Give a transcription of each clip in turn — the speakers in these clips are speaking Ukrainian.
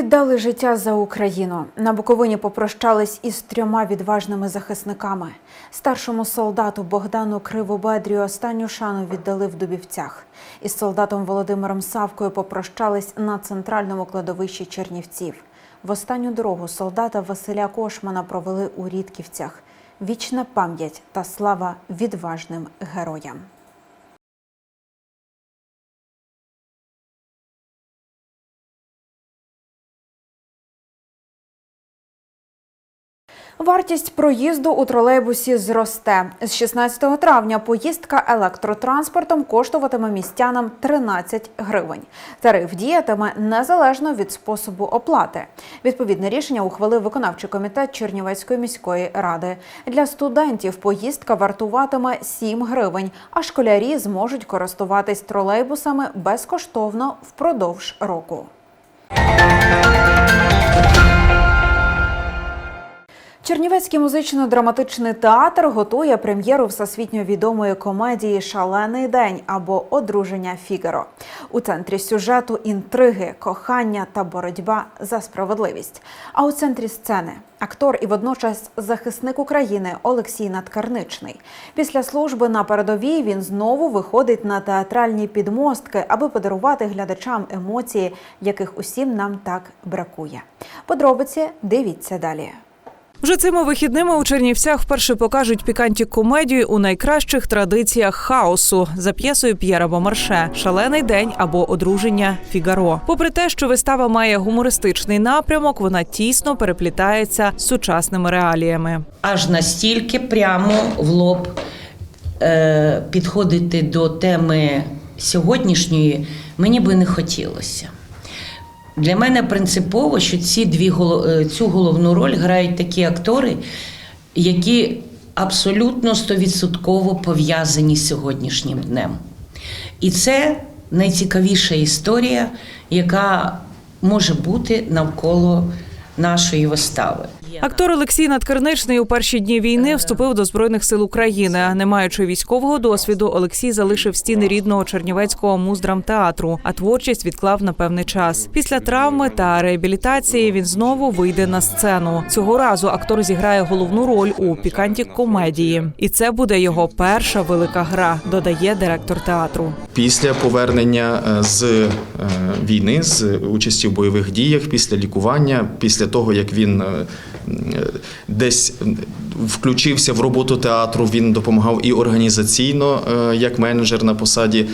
Віддали життя за Україну. На Буковині попрощались із трьома відважними захисниками. Старшому солдату Богдану Кривобедрію останню шану віддали в Дубівцях. Із солдатом Володимиром Савкою попрощались на центральному кладовищі Чернівців. В останню дорогу солдата Василя Кошмана провели у Рідківцях. Вічна пам'ять та слава відважним героям. Вартість проїзду у тролейбусі зросте. З 16 травня поїздка електротранспортом коштуватиме містянам 13 гривень. Тариф діятиме незалежно від способу оплати. Відповідне рішення ухвалив виконавчий комітет Чернівецької міської ради. Для студентів поїздка вартуватиме 7 гривень, а школярі зможуть користуватись тролейбусами безкоштовно впродовж року. Чернівецький музично-драматичний театр готує прем'єру всесвітньо відомої комедії Шалений день або Одруження Фігаро. У центрі сюжету інтриги, кохання та боротьба за справедливість. А у центрі сцени актор і водночас захисник України Олексій Надкарничний. Після служби на передовій він знову виходить на театральні підмостки, аби подарувати глядачам емоції, яких усім нам так бракує. Подробиці дивіться далі. Вже цими вихідними у Чернівцях вперше покажуть піканті комедію у найкращих традиціях хаосу за п'єсою П'єра Бомарше Шалений день або одруження Фігаро. Попри те, що вистава має гумористичний напрямок, вона тісно переплітається з сучасними реаліями. аж настільки прямо в лоб е, підходити до теми сьогоднішньої мені би не хотілося. Для мене принципово, що ці дві е, цю головну роль грають такі актори, які абсолютно стовідсотково пов'язані з сьогоднішнім днем. І це найцікавіша історія, яка може бути навколо нашої вистави. Актор Олексій Надкарничний у перші дні війни вступив до збройних сил України. Не маючи військового досвіду, Олексій залишив стіни рідного чернівецького муздрамтеатру, а творчість відклав на певний час. Після травми та реабілітації він знову вийде на сцену. Цього разу актор зіграє головну роль у піканті комедії, і це буде його перша велика гра. Додає директор театру. Після повернення е, з е, війни, з участі в бойових діях, після лікування, після того як він е, е, десь включився в роботу театру, він допомагав і організаційно, е, як менеджер на посаді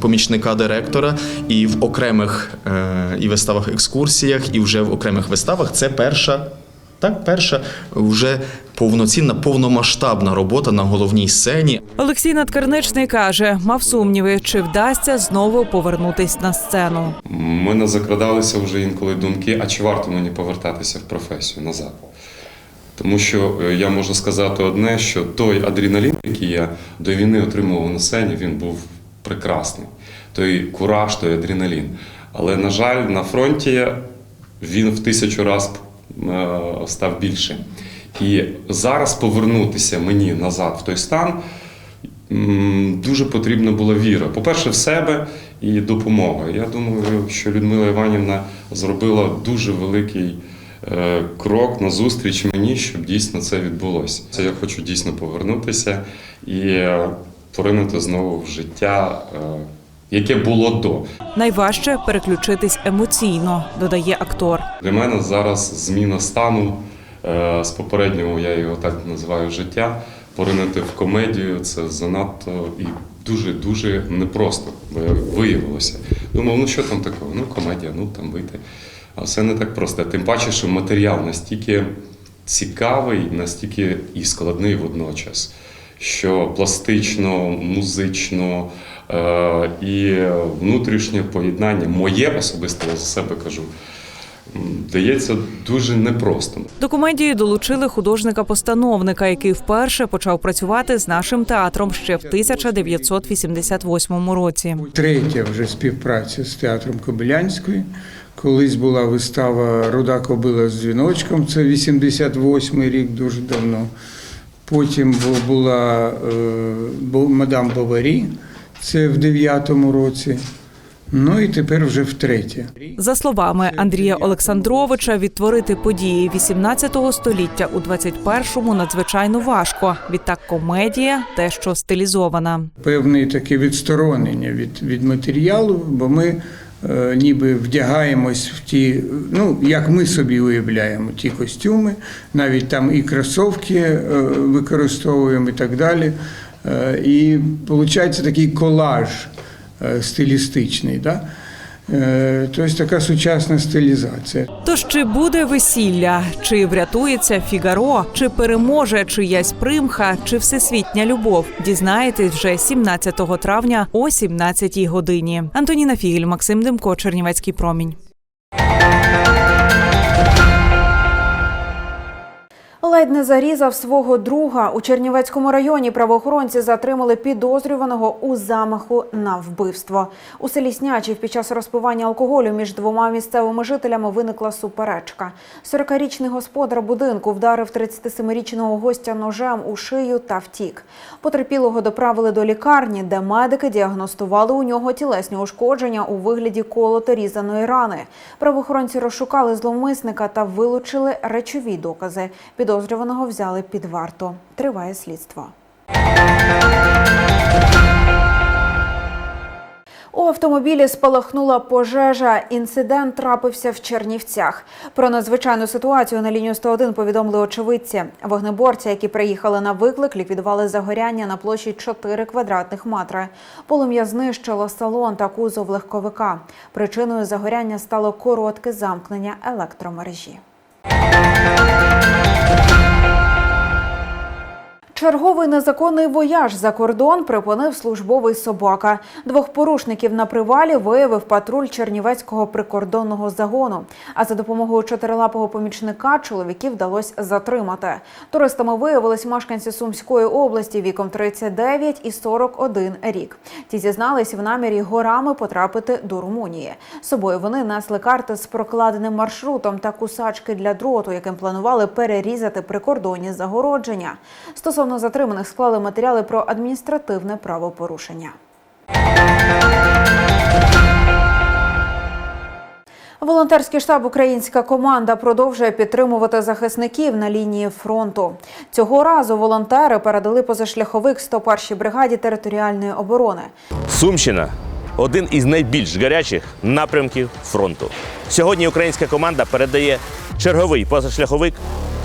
помічника директора, і в окремих е, і виставах екскурсіях, і вже в окремих виставах. Це перша. Так, перша вже повноцінна, повномасштабна робота на головній сцені. Олексій Надкарничний каже, мав сумніви, чи вдасться знову повернутись на сцену. У мене закрадалися вже інколи думки, а чи варто мені повертатися в професію назад? Тому що е, я можу сказати одне, що той адреналін, який я до війни отримував на сцені, він був прекрасний. Той кураж, той адреналін. Але, на жаль, на фронті він в тисячу разів став більше. І зараз повернутися мені назад в той стан дуже потрібна була віра. По-перше, в себе і допомога. Я думаю, що Людмила Іванівна зробила дуже великий е, крок на зустріч мені, щоб дійсно це відбулося. Це я хочу дійсно повернутися і е, поринути знову в життя, е, яке було до. Найважче переключитись емоційно, додає актор. Для мене зараз зміна стану е, з попереднього, я його так називаю життя. Поринути в комедію це занадто і дуже-дуже непросто виявилося. Думав, ну що там такого? Ну, комедія, ну там вийти. А все не так просто. Тим паче, що матеріал настільки цікавий, настільки і складний водночас, що пластично, музично і внутрішнє поєднання, моє особисто я за себе кажу, дається дуже непросто. До комедії долучили художника-постановника, який вперше почав працювати з нашим театром ще в 1988 році. Третя вже співпраця з театром Кобилянської, Колись була вистава Руда кобила з дзвіночком, це 88-й рік, дуже давно. Потім була е, Мадам Баварі, це в 9-му році. Ну і тепер вже втретє. За словами Андрія Олександровича, відтворити події 18 століття у 21-му надзвичайно важко. Відтак комедія те, що стилізована. певне таке відсторонення від, від матеріалу, бо ми е, ніби вдягаємось в ті, ну як ми собі уявляємо, ті костюми, навіть там і кросовки е, використовуємо і так далі. Е, і виходить такий колаж е, стилістичний. Да? Е, тобто така сучасна стилізація. Тож чи буде весілля, чи врятується Фігаро, чи переможе чиясь примха, чи всесвітня любов? Дізнаєтесь вже 17 травня о 17 годині. Антоніна Фігель, Максим Демко, Чернівецький промінь. Ледь не зарізав свого друга у Чернівецькому районі. Правоохоронці затримали підозрюваного у замаху на вбивство. У селі Снячів під час розпивання алкоголю між двома місцевими жителями виникла суперечка. 40-річний господар будинку вдарив 37-річного гостя ножем у шию та втік. Потерпілого доправили до лікарні, де медики діагностували у нього тілесні ушкодження у вигляді колото-різаної рани. Правоохоронці розшукали зловмисника та вилучили речові докази. Підозрюваного взяли під варту. Триває слідство. У автомобілі спалахнула пожежа. Інцидент трапився в Чернівцях. Про надзвичайну ситуацію на лінію 101 повідомили очевидці. Вогнеборці, які приїхали на виклик, ліквідували загоряння на площі 4 квадратних метри. Полум'я знищило салон та кузов легковика. Причиною загоряння стало коротке замкнення електромережі. Черговий незаконний вояж за кордон припинив службовий собака. Двох порушників на привалі виявив патруль Чернівецького прикордонного загону. А за допомогою чотирилапого помічника чоловіків вдалося затримати. Туристами виявились мешканці Сумської області віком 39 і 41 рік. Ті зізнались в намірі горами потрапити до Румунії. З собою вони несли карти з прокладеним маршрутом та кусачки для дроту, яким планували перерізати прикордонні загородження. Стосовно затриманих склали матеріали про адміністративне правопорушення. Волонтерський штаб Українська команда продовжує підтримувати захисників на лінії фронту. Цього разу волонтери передали позашляховик 101-й бригаді територіальної оборони. Сумщина один із найбільш гарячих напрямків фронту. Сьогодні українська команда передає черговий позашляховик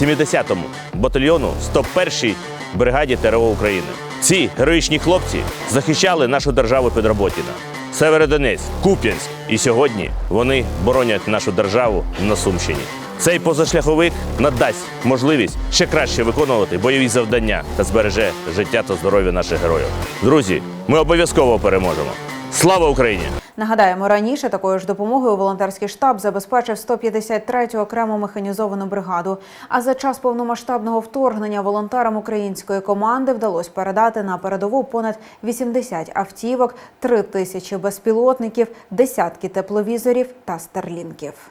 70-му батальйону 101-й бригаді ТРО України. Ці героїчні хлопці захищали нашу державу під Роботіна. Северодонецьк, Куп'янськ. І сьогодні вони боронять нашу державу на Сумщині. Цей позашляховик надасть можливість ще краще виконувати бойові завдання та збереже життя та здоров'я наших героїв. Друзі, ми обов'язково переможемо. Слава Україні! Нагадаємо, раніше такою ж допомогою волонтерський штаб забезпечив 153-ю окрему механізовану бригаду. А за час повномасштабного вторгнення волонтерам української команди вдалося передати на передову понад 80 автівок, 3 тисячі безпілотників, десятки тепловізорів та старлінків.